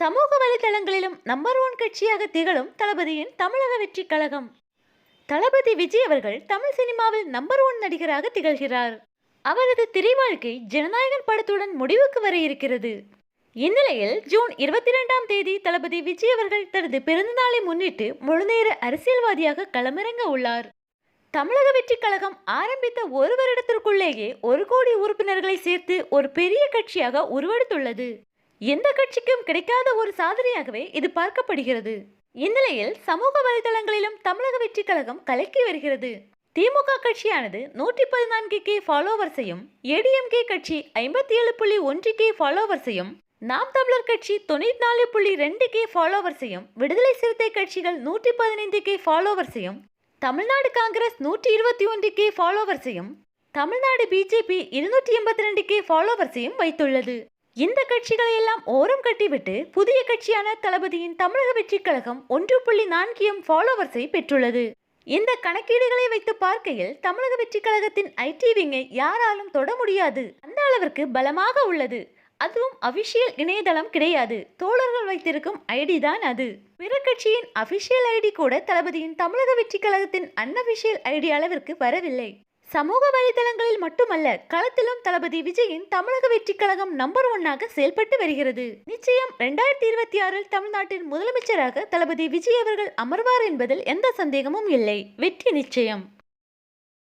சமூக வலைதளங்களிலும் number one கட்சியாக திகழும் தளபதியின் தமிழக வெற்றி கழகம். தளபதி விஜய் அவர்கள் தமிழ் சினிமாவில் நம்பர் ஒன் நடிகராக திகழ்கிறார். அவரது திரை வாழ்க்கை ஜனநாயகன் படத்துடன் முடிவுக்கு வர இருக்கிறது. இந்நிலையில் ஜூன் இருபத்தி ரெண்டாம் தேதி தளபதி விஜய் அவர்கள் தனது பிறந்தநாளை முன்னிட்டு முழுநேர அரசியல்வாதியாக களமிறங்க உள்ளார். தமிழக வெற்றி கழகம் ஆரம்பித்த ஒரு வருடத்திற்குள்ளேயே ஒரு கோடி உறுப்பினர்களை சேர்த்து ஒரு பெரிய கட்சியாக உருவெடுத்துள்ளது. எந்த கட்சிக்கும் கிடைக்காத ஒரு சாதனையாகவே இது பார்க்கப்படுகிறது. இந்நிலையில் சமூக வலைதளங்களிலும் தமிழக வெற்றி கழகம் கலக்கி வருகிறது. திமுக கட்சியானது நூற்றி பதினான்கு கே ஃபாலோவர்ஸையும் ஏடிஎம்கே கட்சி ஐம்பத்தி ஏழு புள்ளி ஒன்று கே ஃபாலோவர்ஸையும் நாம் தமிழர் கட்சி தொண்ணூத்தி நாலு புள்ளி ரெண்டு கே ஃபாலோவர்ஸையும் விடுதலை சிறுத்தை கட்சிகள் நூற்றி பதினைந்து கே ஃபாலோவர்ஸையும் தமிழ்நாடு காங்கிரஸ் நூற்றி இருபத்தி ஒன்று கே ஃபாலோவர்ஸையும் தமிழ்நாடு பிஜேபி இருநூற்றி எண்பத்தி ரெண்டு கே ஃபாலோவர்ஸையும் வைத்துள்ளது. இந்த கட்சிகளை எல்லாம் ஓரம் கட்டிவிட்டு புதிய கட்சியான தளபதியின் தமிழக வெற்றி கழகம் ஒன்று புள்ளி நான்கு எம் ஃபாலோவர்ஸை பெற்றுள்ளது. இந்த கணக்கீடுகளை வைத்து பார்க்கையில் தமிழக வெற்றி கழகத்தின் ஐடி விங்கை யாராலும் தொட முடியாது. அந்த அளவிற்கு பலமாக உள்ளது. அதுவும் அபிஷியல் இணையதளம் கிடையாது. தோழர்கள் வைத்திருக்கும் ஐடி தான் அது. பிற கட்சியின் அபிஷியல் ஐடி கூட தளபதியின் தமிழக வெற்றி கழகத்தின் அன்அபிஷியல் ஐடி அளவிற்கு வரவில்லை. சமூக வலைதளங்களில் மட்டுமல்ல களத்திலும் தளபதி விஜயின் தமிழக வெற்றி கழகம் நம்பர் ஒன்னாக செயல்பட்டு வருகிறது. நிச்சயம் இரண்டாயிரத்தி இருபத்தி ஆறில் தமிழ்நாட்டின் முதலமைச்சராக தளபதி விஜய் அவர்கள் அமர்வார் என்பதில் எந்த சந்தேகமும் இல்லை. வெற்றி நிச்சயம்.